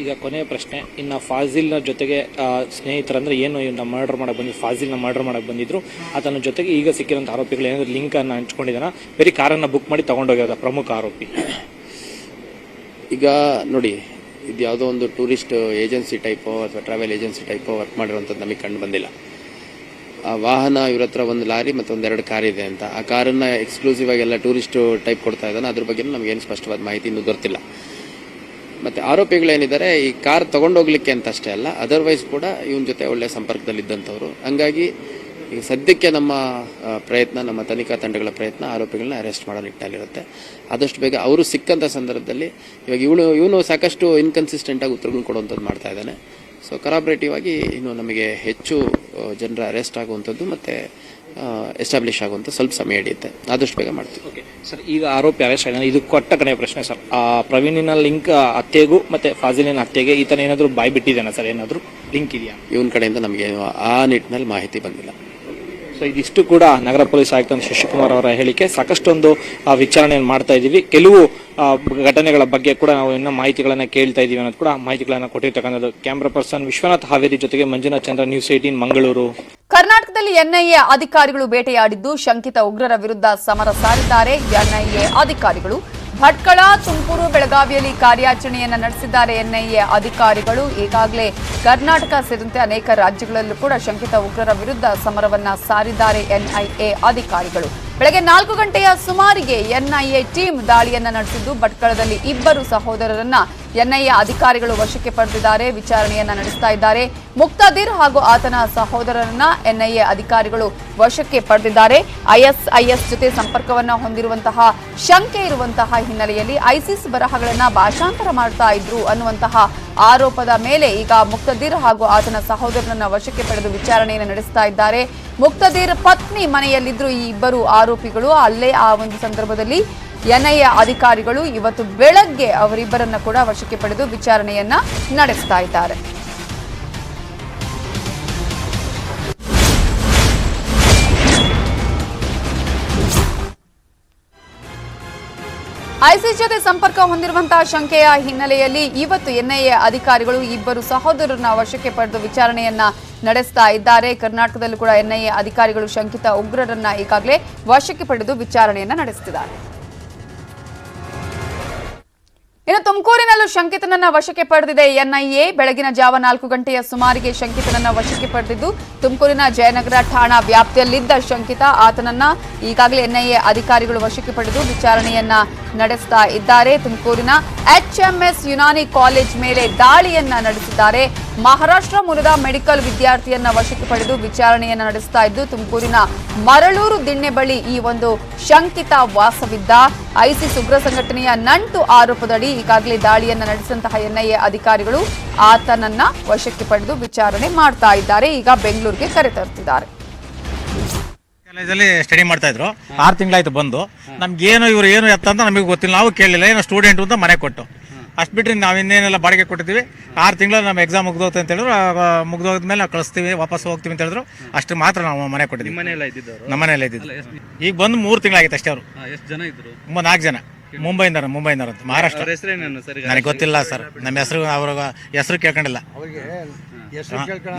ಈಗ ಕೊನೆಯ ಪ್ರಶ್ನೆ. ಇನ್ನು ಫಾಜಿಲ್ನ ಜೊತೆಗೆ ಸ್ನೇಹಿತರಂದ್ರೆ ಏನು ಇವ್ನ ಮರ್ಡರ್ ಮಾಡಕ್ ಬಂದಿದ್ದು ಫಾಜಿಲ್ನ ಮರ್ಡರ್ ಮಾಡಕ್ಕೆ ಬಂದಿದ್ರು. ಆತನ ಜೊತೆಗೆ ಈಗ ಸಿಕ್ಕಿರೋಂಥ ಆರೋಪಿಗಳು ಏನಾದರೂ ಲಿಂಕ್ ಅನ್ನ ಹಂಚ್ಕೊಂಡಿದ್ದಾನ ಬರೀ ಕಾರನ್ನ ಬುಕ್ ಮಾಡಿ ತೊಗೊಂಡೋಗ್ಯದ ಪ್ರಮುಖ ಆರೋಪಿ. ಈಗ ನೋಡಿ ಇದು ಯಾವುದೋ ಒಂದು ಟೂರಿಸ್ಟ್ ಏಜೆನ್ಸಿ ಟೈಪೋ ಅಥವಾ ಟ್ರಾವೆಲ್ ಏಜೆನ್ಸಿ ಟೈಪೋ ವರ್ಕ್ ಮಾಡಿರೋಂಥದ್ದು ನಮಗೆ ಕಂಡು ಬಂದಿಲ್ಲ. ವಾಹನ ಇವ್ರ ಹತ್ರ ಒಂದು ಲಾರಿ ಮತ್ತು ಒಂದೆರಡು ಕಾರ್ ಇದೆ ಅಂತ. ಆ ಕಾರನ್ನ ಎಕ್ಸ್ಕ್ಲೂಸಿವ್ ಆಗಿ ಎಲ್ಲ ಟೂರಿಸ್ಟ್ ಟೈಪ್ ಕೊಡ್ತಾ ಇದ್ದಾನೆ. ಅದ್ರ ಬಗ್ಗೆ ನಮಗೇನು ಸ್ಪಷ್ಟವಾದ ಮಾಹಿತಿ ಇನ್ನೂ ಗೊತ್ತಿಲ್ಲ. ಮತ್ತೆ ಆರೋಪಿಗಳೇನಿದ್ದಾರೆ ಈ ಕಾರ್ ತಗೊಂಡೋಗ್ಲಿಕ್ಕೆ ಅಂತ ಅಷ್ಟೇ ಅಲ್ಲ ಅದರ್ವೈಸ್ ಕೂಡ ಇವನ್ ಜೊತೆ ಒಳ್ಳೆ ಸಂಪರ್ಕದಲ್ಲಿದ್ದಂಥವ್ರು. ಹಂಗಾಗಿ ಈಗ ಸದ್ಯಕ್ಕೆ ನಮ್ಮ ಪ್ರಯತ್ನ, ನಮ್ಮ ತನಿಖಾ ತಂಡಗಳ ಪ್ರಯತ್ನ ಆರೋಪಿಗಳನ್ನ ಅರೆಸ್ಟ್ ಮಾಡೋ ನಿಟ್ಟಿನಲ್ಲಿರುತ್ತೆ ಆದಷ್ಟು ಬೇಗ ಅವರು ಸಿಕ್ಕಂಥ ಸಂದರ್ಭದಲ್ಲಿ ಇವಾಗ ಇವಳು, ಇವನು ಸಾಕಷ್ಟು ಇನ್ಕನ್ಸಿಸ್ಟೆಂಟ್ ಆಗಿ ಉತ್ತರಗಳು ಕೊಡುವಂಥದ್ದು ಮಾಡ್ತಾ ಇದ್ದಾನೆ. ಸೊ ಕರಾಬ್ರೇಟಿವ್ ಆಗಿ ಇನ್ನು ನಮಗೆ ಹೆಚ್ಚು ಜನರ ಅರೆಸ್ಟ್ ಆಗುವಂಥದ್ದು ಮತ್ತೆ ಎಸ್ಟಾಬ್ಲಿಷ್ ಆಗುವಂಥ ಸ್ವಲ್ಪ ಸಮಯ ಹಿಡಿಯುತ್ತೆ. ಆದಷ್ಟು ಬೇಗ ಮಾಡ್ತೀವಿ. ಓಕೆ ಸರ್ ಈಗ ಆರೋಪಿ ಅರೆಸ್ಟ್ ಆಗಿದೆ. ಇದು ಕೊಟ್ಟ ಕಡೆಯ ಪ್ರಶ್ನೆ ಸರ್ ಆ ಪ್ರವೀಣಿನ ಲಿಂಕ್ ಹತ್ಯೆಗೂ ಮತ್ತೆ ಫಾಜಿಲಿನ ಹತ್ಯೆಗೆ ಈತನ ಏನಾದರೂ ಬಾಯ್ ಬಿಟ್ಟಿದ್ದಾನೆ ಸರ್ ಏನಾದರೂ ಲಿಂಕ್ ಇದೆಯಾ? ಇವನ ಕಡೆಯಿಂದ ನಮಗೆ ಆ ನಿಟ್ಟಿನಲ್ಲಿ ಮಾಹಿತಿ ಬಂದಿಲ್ಲ. ಸೊ ಇದಿಷ್ಟು ಕೂಡ ನಗರ ಪೊಲೀಸ್ ಆಯುಕ್ತ ಶಶಿಕುಮಾರ್ ಅವರ ಹೇಳಿಕೆ. ಸಾಕಷ್ಟೊಂದು ವಿಚಾರಣೆಯನ್ನು ಮಾಡ್ತಾ ಇದ್ದೀವಿ ಕೆಲವು ಘಟನೆಗಳ ಬಗ್ಗೆ ಕೂಡ ನಾವು ಇನ್ನೂ ಮಾಹಿತಿಗಳನ್ನು ಕೇಳ್ತಾ ಇದ್ದೀವಿ ಅನ್ನೋದು ಕೂಡ ಮಾಹಿತಿಗಳನ್ನು ಕೊಟ್ಟಿರ್ತಕ್ಕಂಥದ್ದು. ಕ್ಯಾಮ್ರಾ ಪರ್ಸನ್ ವಿಶ್ವನಾಥ್ ಹಾವೇರಿ ಜೊತೆಗೆ ಮಂಜುನಾಥ್ ಚಂದ್ರ, ನ್ಯೂಸ್ ಏಟೀನ್ ಮಂಗಳೂರು. ಕರ್ನಾಟಕದಲ್ಲಿ ಎನ್ಐಎ ಅಧಿಕಾರಿಗಳು ಬೇಟೆಯಾಡಿದ್ದು, ಶಂಕಿತ ಉಗ್ರರ ವಿರುದ್ಧ ಸಮರ ಸಾರಿದ್ದಾರೆ. ಎನ್ಐಎ ಅಧಿಕಾರಿಗಳು ಭಟ್ಕಳ, ತುಮಕೂರು, ಬೆಳಗಾವಿಯಲ್ಲಿ ಕಾರ್ಯಾಚರಣೆಯನ್ನು ನಡೆಸಿದ್ದಾರೆ ಎನ್ಐಎ ಅಧಿಕಾರಿಗಳು. ಈಗಾಗಲೇ ಕರ್ನಾಟಕ ಸೇರಿದಂತೆ ಅನೇಕ ರಾಜ್ಯಗಳಲ್ಲೂ ಕೂಡ ಶಂಕಿತ ಉಗ್ರರ ವಿರುದ್ಧ ಸಮರವನ್ನ ಸಾರಿದ್ದಾರೆ ಎನ್ಐಎ ಅಧಿಕಾರಿಗಳು. ಬೆಳಗ್ಗೆ ನಾಲ್ಕು ಗಂಟೆಯ ಸುಮಾರಿಗೆ ಎನ್ಐಎ ಟೀಮ್ ದಾಳಿಯನ್ನ ನಡೆಸಿದ್ದು, ಭಟ್ಕಳದಲ್ಲಿ ಇಬ್ಬರು ಸಹೋದರರನ್ನ ಎನ್ಐಎ ಅಧಿಕಾರಿಗಳು ವಶಕ್ಕೆ ಪಡೆದಿದ್ದಾರೆ, ವಿಚಾರಣೆಯನ್ನ ನಡೆಸ್ತಾ ಇದ್ದಾರೆ. ಮುಕ್ತಾದಿರ್ ಹಾಗೂ ಆತನ ಸಹೋದರರನ್ನ ಎನ್ಐಎ ಅಧಿಕಾರಿಗಳು ವಶಕ್ಕೆ ಪಡೆದಿದ್ದಾರೆ. ಐಎಸ್ಐಎಸ್ ಜೊತೆ ಸಂಪರ್ಕವನ್ನ ಹೊಂದಿರುವಂತಹ, ಶಂಕೆ ಇರುವಂತಹ ಹಿನ್ನೆಲೆಯಲ್ಲಿ ಐಸಿಸ್ ಬರಹಗಳನ್ನ ಭಾಷಾಂತರ ಮಾಡ್ತಾ ಇದ್ರು ಅನ್ನುವಂತಹ ಆರೋಪದ ಮೇಲೆ ಈಗ ಮುಕ್ತದಿರ್ ಹಾಗೂ ಆತನ ಸಹೋದರನನ್ನ ವಶಕ್ಕೆ ಪಡೆದು ವಿಚಾರಣೆಯನ್ನು ನಡೆಸ್ತಾ ಇದ್ದಾರೆ. ಮುಕ್ತದಿರ್ ಪತ್ನಿ ಮನೆಯಲ್ಲಿದ್ದರು ಈ ಇಬ್ಬರು ಆರೋಪಿಗಳು. ಅಲ್ಲೇ ಆ ಒಂದು ಸಂದರ್ಭದಲ್ಲಿ ಎನ್ಐಎ ಅಧಿಕಾರಿಗಳು ಇವತ್ತು ಬೆಳಗ್ಗೆ ಅವರಿಬ್ಬರನ್ನ ಕೂಡ ವಶಕ್ಕೆ ಪಡೆದು ವಿಚಾರಣೆಯನ್ನ ನಡೆಸ್ತಾ ಇದ್ದಾರೆ. ಐಸಿಸ್ ಜೊತೆ ಸಂಪರ್ಕ ಹೊಂದಿರುವಂತಹ ಶಂಕೆಯ ಹಿನ್ನೆಲೆಯಲ್ಲಿ ಇವತ್ತು ಎನ್ಐಎ ಅಧಿಕಾರಿಗಳು ಇಬ್ಬರು ಸಹೋದರರನ್ನ ವಶಕ್ಕೆ ಪಡೆದು ವಿಚಾರಣೆಯನ್ನ ನಡೆಸ್ತಾ ಇದ್ದಾರೆ. ಕರ್ನಾಟಕದಲ್ಲೂ ಕೂಡ ಎನ್ಐಎ ಅಧಿಕಾರಿಗಳು ಶಂಕಿತ ಉಗ್ರರನ್ನ ಈಗಾಗಲೇ ವಶಕ್ಕೆ ಪಡೆದು ವಿಚಾರಣೆಯನ್ನ ನಡೆಸುತ್ತಿದ್ದಾರೆ ಇನ್ನು ತುಮಕೂರಿನಲ್ಲೂ ಶಂಕಿತನನ್ನ ವಶಕ್ಕೆ ಪಡೆದಿದೆ. ಎನ್ಐಎ ಬೆಳಗಿನ ಜಾವ ನಾಲ್ಕು ಗಂಟೆಯ ಸುಮಾರಿಗೆ ಶಂಕಿತನನ್ನ ವಶಕ್ಕೆ ಪಡೆದಿದ್ದು, ತುಮಕೂರಿನ ಜಯನಗರ ಠಾಣಾ ವ್ಯಾಪ್ತಿಯಲ್ಲಿದ್ದ ಶಂಕಿತ ಆತನನ್ನ ಈಗಾಗಲೇ ಎನ್ಐಎ ಅಧಿಕಾರಿಗಳು ವಶಕ್ಕೆ ಪಡೆದು ವಿಚಾರಣೆಯನ್ನ ನಡೆಸ್ತಾ ಇದ್ದಾರೆ. ತುಮಕೂರಿನ ಎಚ್ಎಂಎಸ್ ಯುನಾನಿ ಕಾಲೇಜ್ ಮೇಲೆ ದಾಳಿಯನ್ನ ನಡೆಸಿದ್ದಾರೆ. ಮಹಾರಾಷ್ಟ್ರ ಮೂಲದ ಮೆಡಿಕಲ್ ವಿದ್ಯಾರ್ಥಿಯನ್ನ ವಶಕ್ಕೆ ಪಡೆದು ವಿಚಾರಣೆಯನ್ನ ನಡೆಸ್ತಾ ಇದ್ದು, ತುಮಕೂರಿನ ಮರಳೂರು ದಿಣ್ಣೆ ಬಳಿ ಈ ಒಂದು ಶಂಕಿತ ವಾಸವಿದ್ದ. ಐಸಿಸ್ ಉಗ್ರ ಸಂಘಟನೆಯ ನಂಟು ಆರೋಪದಡಿ ಈಗಾಗಲೇ ದಾಳಿಯನ್ನು ನಡೆಸಿದಂತಹ ಎನ್ಐಎ ಅಧಿಕಾರಿಗಳು ಆತನನ್ನ ವಶಕ್ಕೆ ಪಡೆದು ವಿಚಾರಣೆ ಮಾಡ್ತಾ ಇದ್ದಾರೆ. ಈಗ ಬೆಂಗಳೂರಿಗೆ ಕರೆತರ್ತಿದ್ದಾರೆ ಕಾಲೇಜಲ್ಲಿ ಸ್ಟಡಿ ಮಾಡ್ತಾ ಇದ್ರು. ಆರು ತಿಂಗಳಾಯ್ತು ಬಂದು. ನಮ್ಗೆ ಏನು ಇವ್ರು ಏನು ಎತ್ತ ಅಂತ ನಮಗೆ ಗೊತ್ತಿಲ್ಲ. ನಾವು ಕೇಳಲಿಲ್ಲ. ಏನೋ ಸ್ಟೂಡೆಂಟ್ ಅಂತ ಮನೆ ಕೊಟ್ಟು. ಅಷ್ಟು ಬಿಟ್ಟರೆ ನಾವು ಇನ್ನೇನೆಲ್ಲ ಬಾಡಿಗೆ ಕೊಟ್ಟಿದ್ದೀವಿ. ಆರು ತಿಂಗಳು ನಮ್ಮ ಎಕ್ಸಾಮ್ ಮುಗ್ದೋಗುತ್ತೆ ಅಂತ ಹೇಳಿದ್ರು. ಮುಗ್ದೋದ್ಮೇಲೆ ನಾವು ಕಳಿಸ್ತೀವಿ ವಾಪಸ್ ಹೋಗ್ತೀವಿ ಅಂತ ಹೇಳಿದ್ರು. ಅಷ್ಟು ಮಾತ್ರ ನಾವು ಮನೆ ಕೊಟ್ಟಿದ್ದೀವಿ. ಮನೆಯಲ್ಲ ಇದ್ದಿದ್ದವರು? ನಮ್ಮ ಮನೆಯಲ್ಲೇ ಇದ್ದಿದ್ದು. ಈಗ ಬಂದು ಮೂರು ತಿಂಗಳಾಗಿತ್ತು ಅಷ್ಟೇ ಅವರು. ಎಷ್ಟು ಜನ ಇದ್ರು? ನಾಲ್ಕು ಜನ. ಮುಂಬೈನವ್ರು ಮುಂಬೈನವ್ರು ಅಂತ ಮಹಾರಾಷ್ಟ್ರ. ಸರ್ ನನಗೆ ಗೊತ್ತಿಲ್ಲ ಸರ್. ನಮ್ಮ ಹೆಸರು ಅವ್ರ ಹೆಸರು ಕೇಳ್ಕೊಂಡಿಲ್ಲ.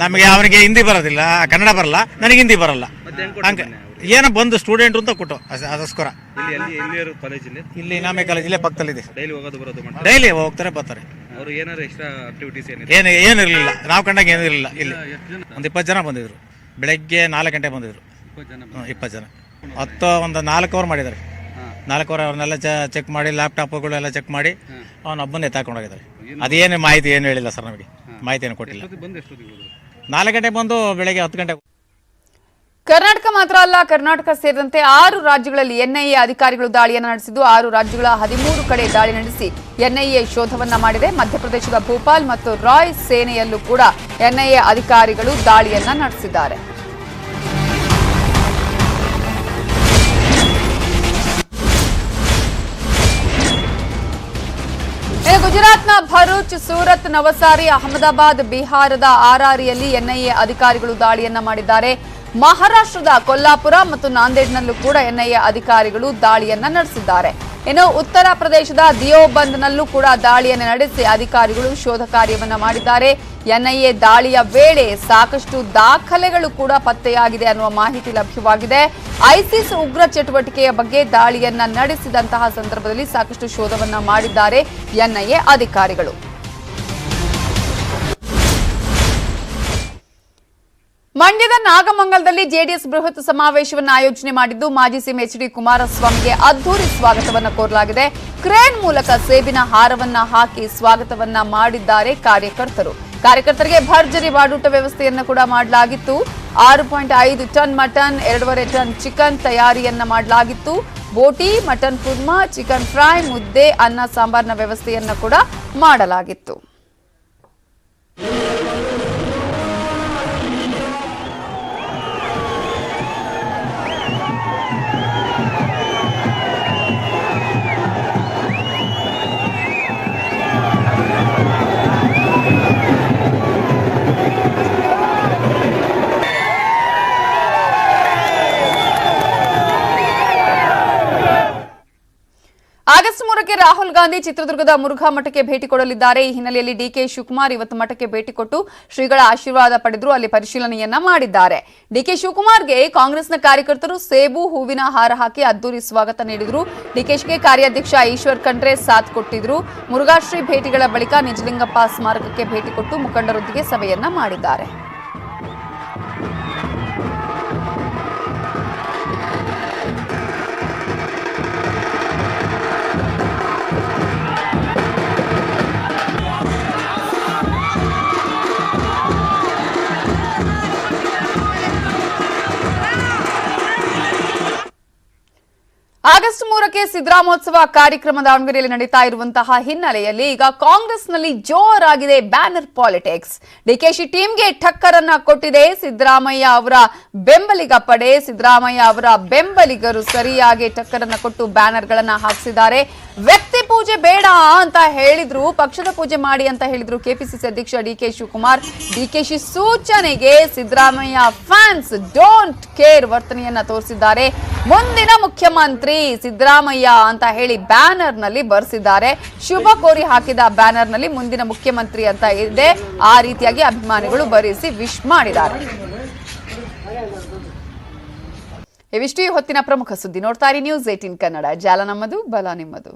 ನಮಗೆ ಅವನಿಗೆ ಹಿಂದಿ ಬರೋದಿಲ್ಲ ಕನ್ನಡ ಬರಲ್ಲ ನನಗೆ ಹಿಂದಿ ಬರಲ್ಲ. ಹಂಗೆ ಏನೋ ಬಂದು ಸ್ಟೂಡೆಂಟ್ ಅಂತ ಕೊಟ್ಟು ಅದಸ್ಕರ ಅದಕ್ಕೋಸ್ಕರ. ಇಲ್ಲಿ ಕಾಲೇಜಲ್ಲಿ ನಾಮೆ ಕಾಲೇಜ್ ಇಲ್ಲೇ ಪಕ್ಕದಲ್ಲಿದೆ. ಡೈಲಿ ಹೋಗೋದು ಬರೋದು ಮಾಡ್ತಾರೆ ಡೈಲಿ ಹೋಗ್ತಾರೆ ಬರ್ತಾರೆ. ಅವರು ಏನಾರು ಎಕ್ಸ್ಟ್ರಾ ಆಕ್ಟಿವಿಟೀಸ್ ಏನಿದೆ? ಏನು ಏನು ಇರಲಿಲ್ಲ. ನಾವು ಕಂಡಾಗ ಏನೂ ಇರಲಿಲ್ಲ ಇಲ್ಲಿ ಒಂದು ಇಪ್ಪತ್ತು ಜನ ಬಂದಿದ್ರು. ಬೆಳಗ್ಗೆ ನಾಲ್ಕು ಗಂಟೆ ಬಂದಿದ್ರು. ಹ್ಮ್, ಇಪ್ಪತ್ತು ಜನ. ಹತ್ತು ಒಂದು ನಾಲ್ಕು ಅವರ್ ಮಾಡಿದ್ದಾರೆ. ನಾಲ್ಕು ಅವರ್ ಅವ್ರನ್ನೆಲ್ಲ ಚೆಕ್ ಮಾಡಿ ಲ್ಯಾಪ್ಟಾಪ್ಗಳೆಲ್ಲ ಚೆಕ್ ಮಾಡಿ ಅವನೊಬ್ಬನೇ ಎತ್ತಾಕೊಂಡು ಹೋಗಿದ್ದಾರೆ ಅದೇನು ಮಾಹಿತಿ ಏನು ಹೇಳಿಲ್ಲ ಸರ್ ನಮಗೆ. ಮಾಹಿತಿ ಏನು ಕೊಟ್ಟಿಲ್ಲ ನಾಲ್ಕು ಗಂಟೆ ಬಂದು ಬೆಳಗ್ಗೆ ಹತ್ತು ಗಂಟೆ ಕರ್ನಾಟಕ ಮಾತ್ರ ಅಲ್ಲ ಕರ್ನಾಟಕ ಸೇರಿದಂತೆ ಆರು ರಾಜ್ಯಗಳಲ್ಲಿ ಎನ್ಐಎ ಅಧಿಕಾರಿಗಳು ದಾಳಿಯನ್ನು ನಡೆಸಿದ್ದು. ಆರು ರಾಜ್ಯಗಳ ಹದಿಮೂರು ಕಡೆ ದಾಳಿ ನಡೆಸಿ ಎನ್ಐಎ ಶೋಧವನ್ನ ಮಾಡಿದೆ. ಮಧ್ಯಪ್ರದೇಶದ ಭೋಪಾಲ್ ಮತ್ತು ರಾಯ್ ಸೇನೆಯಲ್ಲೂ ಕೂಡ ಎನ್ಐಎ ಅಧಿಕಾರಿಗಳು ದಾಳಿಯನ್ನ ನಡೆಸಿದ್ದಾರೆ. ಗುಜರಾತ್ನ ಭರೂಚ್, ಸೂರತ್, ನವಸಾರಿ, ಅಹಮದಾಬಾದ್, ಬಿಹಾರದ ಆರಾರಿಯಲ್ಲಿ ಎನ್ಐಎ ಅಧಿಕಾರಿಗಳು ದಾಳಿಯನ್ನ ಮಾಡಿದ್ದಾರೆ. ಮಹಾರಾಷ್ಟ್ರದ ಕೊಲ್ಲಾಪುರ ಮತ್ತು ನಾಂದೇಡ್ನಲ್ಲೂ ಕೂಡ ಎನ್ಐಎ ಅಧಿಕಾರಿಗಳು ದಾಳಿಯನ್ನ ನಡೆಸಿದ್ದಾರೆ. ಇನ್ನು ಉತ್ತರ ಪ್ರದೇಶದ ದಿಯೋಬಂದ್ನಲ್ಲೂ ಕೂಡ ದಾಳಿಯನ್ನು ನಡೆಸಿ ಅಧಿಕಾರಿಗಳು ಶೋಧ ಕಾರ್ಯವನ್ನ ಮಾಡಿದ್ದಾರೆ. ಎನ್ಐಎ ದಾಳಿಯ ವೇಳೆ ಸಾಕಷ್ಟು ದಾಖಲೆಗಳು ಕೂಡ ಪತ್ತೆಯಾಗಿದೆ ಅನ್ನುವ ಮಾಹಿತಿ ಲಭ್ಯವಾಗಿದೆ. ಐಸಿಸ್ ಉಗ್ರ ಚಟುವಟಿಕೆಯ ಬಗ್ಗೆ ದಾಳಿಯನ್ನ ನಡೆಸಿದಂತಹ ಸಂದರ್ಭದಲ್ಲಿ ಸಾಕಷ್ಟು ಶೋಧವನ್ನ ಮಾಡಿದ್ದಾರೆ ಎನ್ಐಎ ಅಧಿಕಾರಿಗಳು. ಮಂಡ್ಯದ ನಾಗಮಂಗಲದಲ್ಲಿ ಜೆಡಿಎಸ್ ಬೃಹತ್ ಸಮಾವೇಶವನ್ನು ಆಯೋಜನೆ ಮಾಡಿದ್ದು ಮಾಜಿ ಸಿಎಂ ಎಚ್ ಡಿ ಕುಮಾರಸ್ವಾಮಿಗೆ ಅದ್ದೂರಿ ಸ್ವಾಗತವನ್ನು ಕೋರಲಾಗಿದೆ. ಕ್ರೇನ್ ಮೂಲಕ ಸೇಬಿನ ಹಾರವನ್ನ ಹಾಕಿ ಸ್ವಾಗತವನ್ನ ಮಾಡಿದ್ದಾರೆ ಕಾರ್ಯಕರ್ತರು. ಕಾರ್ಯಕರ್ತರಿಗೆ ಭರ್ಜರಿ ಬಾಡೂಟ ವ್ಯವಸ್ಥೆಯನ್ನ ಕೂಡ ಮಾಡಲಾಗಿತ್ತು. ಆರು ಪಾಯಿಂಟ್ ಐದು ಟನ್ ಮಟನ್, ಎರಡೂವರೆ ಟನ್ ಚಿಕನ್ ತಯಾರಿಯನ್ನ ಮಾಡಲಾಗಿತ್ತು. ಬೋಟಿ, ಮಟನ್ ಕುರ್ಮಾ, ಚಿಕನ್ ಫ್ರೈ, ಮುದ್ದೆ, ಅನ್ನ, ಸಾಂಬಾರ್ನ ವ್ಯವಸ್ಥೆಯನ್ನ ಕೂಡ ಮಾಡಲಾಗಿತ್ತು. ಆಗಸ್ಟ್ ರಾಹುಲ್ ಗಾಂಧಿ ಚಿತ್ರದುರ್ಗದ ಮುರುಘಾ ಮಠಕ್ಕೆ ಭೇಟಿ ಕೊಡಲಿದ್ದಾರೆ. ಈ ಹಿನ್ನೆಲೆಯಲ್ಲಿ ಡಿಕೆ ಶಿವಕುಮಾರ್ ಇವತ್ತು ಮಠಕ್ಕೆ ಭೇಟಿ ಕೊಟ್ಟು ಶ್ರೀಗಳ ಆಶೀರ್ವಾದ ಪಡೆದ್ರು, ಅಲ್ಲಿ ಪರಿಶೀಲನೆಯನ್ನ ಮಾಡಿದ್ದಾರೆ. ಡಿಕೆ ಶಿವಕುಮಾರ್ಗೆ ಕಾಂಗ್ರೆಸ್ನ ಕಾರ್ಯಕರ್ತರು ಸೇಬು ಹೂವಿನ ಹಾರ ಹಾಕಿ ಅದ್ದೂರಿ ಸ್ವಾಗತ ನೀಡಿದ್ರು. ಡಿಕೆಶ್ಗೆ ಕಾರ್ಯಾಧ್ಯಕ್ಷ ಈಶ್ವರ್ ಖಂಡ್ರೆ ಸಾಥ್ ಕೊಟ್ಟಿದ್ರು. ಮುರುಘಾಶ್ರೀ ಭೇಟಿಗಳ ಬಳಿಕ ನಿಜಲಿಂಗಪ್ಪ ಸ್ಮಾರಕಕ್ಕೆ ಭೇಟಿ ಕೊಟ್ಟು ಮುಖಂಡರೊಂದಿಗೆ ಸಭೆಯನ್ನ ಮಾಡಿದ್ದಾರೆ. ಮೂರಕ್ಕೆ ಸಿದ್ದರಾಮೋತ್ಸವ ಕಾರ್ಯಕ್ರಮ ದಾವಣಗೆರೆಯಲ್ಲಿ ನಡೀತಾ ಇರುವಂತಹ ಹಿನ್ನೆಲೆಯಲ್ಲಿ ಈಗ ಕಾಂಗ್ರೆಸ್ನಲ್ಲಿ ಜೋರಾಗಿದೆ ಬ್ಯಾನರ್ ಪಾಲಿಟಿಕ್ಸ್. ಡಿಕೆಶಿ ಟೀಮ್ಗೆ ಠಕ್ಕರನ್ನ ಕೊಟ್ಟಿದೆ ಸಿದ್ದರಾಮಯ್ಯ ಅವರ ಬೆಂಬಲಿಗ ಪಡೆ. ಸಿದ್ದರಾಮಯ್ಯ ಅವರ ಬೆಂಬಲಿಗರು ಸರಿಯಾಗಿ ಠಕ್ಕರನ್ನ ಕೊಟ್ಟು ಬ್ಯಾನರ್ಗಳನ್ನ ಹಾಕಿಸಿದ್ದಾರೆ. ವ್ಯಕ್ತಿ ಪೂಜೆ ಬೇಡ ಅಂತ ಹೇಳಿದ್ರು, ಪಕ್ಷದ ಪೂಜೆ ಮಾಡಿ ಅಂತ ಹೇಳಿದ್ರು ಕೆಪಿಸಿಸಿ ಅಧ್ಯಕ್ಷ ಡಿಕೆ ಶಿವಕುಮಾರ್. ಡಿಕೆಶಿ ಸೂಚನೆಗೆ ಸಿದ್ದರಾಮಯ್ಯ ಫ್ಯಾನ್ಸ್ ಡೋಂಟ್ ಕೇರ್ ವರ್ತನೆಯನ್ನ ತೋರಿಸಿದ್ದಾರೆ. ಮುಂದಿನ ಮುಖ್ಯಮಂತ್ರಿ ಸಿದ್ದರಾಮಯ್ಯ ಅಂತ ಹೇಳಿ ಬ್ಯಾನರ್ನಲ್ಲಿ ಬರ್ಸಿದ್ದಾರೆ. ಶುಭ ಕೋರಿ ಹಾಕಿದ ಬ್ಯಾನರ್ನಲ್ಲಿ ಮುಂದಿನ ಮುಖ್ಯಮಂತ್ರಿ ಅಂತ ಇದೆ. ಆ ರೀತಿಯಾಗಿ ಅಭಿಮಾನಿಗಳು ಬರೆಸಿ ವಿಶ್ ಮಾಡಿದ್ದಾರೆ. ಇವಿಷ್ಟು ಈ ಹೊತ್ತಿನ ಪ್ರಮುಖ ಸುದ್ದಿ ನೋಡ್ತಾ ಇರಿ ನ್ಯೂಸ್ ಏಟಿನ್ ಕನ್ನಡ. ಜಾಲ ನಮ್ಮದು, ಬಲ ನಿಮ್ಮದು.